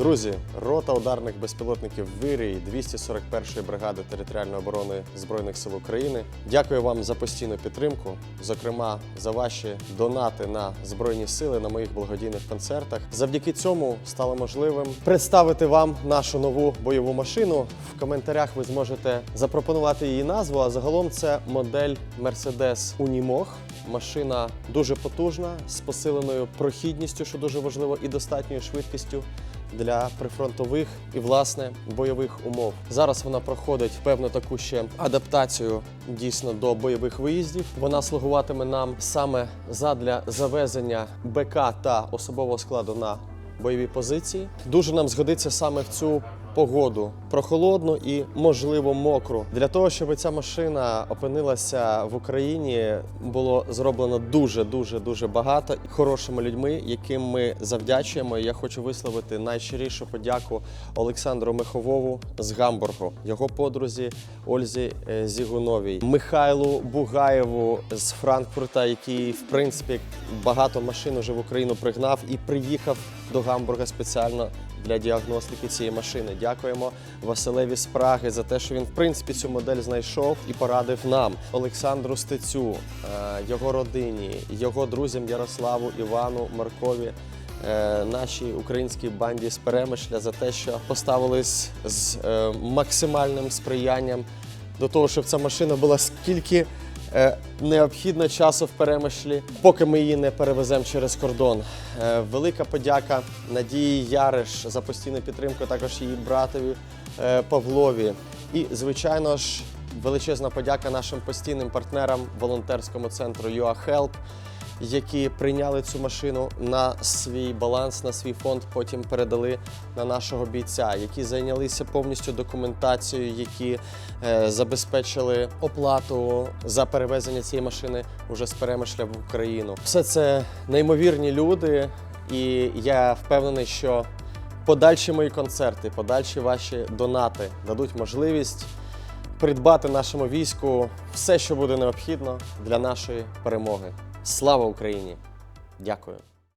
Друзі, рота ударних безпілотників Вирій 241-ї бригади територіальної оборони Збройних сил України. Дякую вам за постійну підтримку, зокрема за ваші донати на збройні сили на моїх благодійних концертах. Завдяки цьому стало можливим представити вам нашу нову бойову машину. В коментарях ви зможете запропонувати її назву. А загалом це модель Mercedes Unimog. Машина дуже потужна з посиленою прохідністю, що дуже важливо, і достатньою швидкістю для прифронтових і власне бойових умов. Зараз вона проходить певну таку ще адаптацію дійсно до бойових виїздів. Вона слугуватиме нам саме задля завезення БК та особового складу на бойові позиції. Дуже нам згодиться саме в цю погоду прохолодну і можливо мокру. Для того, щоб ця машина опинилася в Україні, було зроблено дуже дуже дуже багато хорошими людьми, яким ми завдячуємо. Я хочу висловити найщирішу подяку Олександру Миховову з Гамбургу, його подрузі Ользі е, Зігуновій, Михайлу Бугаєву з Франкфурта, який в принципі багато машин уже в Україну пригнав і приїхав до Гамбурга спеціально для діагностики цієї машини. Дякуємо Василеві з Праги за те, що він в принципі цю модель знайшов і порадив нам. Олександру Стецю, е, його родині, його друзям Ярославу, Івану, Маркові. е, Нашій українській банді з Перемишля за те, що поставились з е, максимальним сприянням до того, щоб ця машина була скільки необхідно часу в перемишлі, поки ми її не перевеземо через кордон. Е, велика подяка Надії Яриш за постійну підтримку, також її братові е, Павлові. І, звичайно ж, величезна подяка нашим постійним партнерам волонтерському центру UAHelp, які прийняли цю машину на свій баланс, на свій фонд, потім передали на нашого бійця, які зайнялися повністю документацією, які е, забезпечили оплату за перевезення цієї машини уже з перемишля в Україну. Все це неймовірні люди, і я впевнений, що подальші мої концерти, подальші ваші донати дадуть можливість придбати нашому війську все, що буде необхідно для нашої перемоги. Слава Україні! Дякую.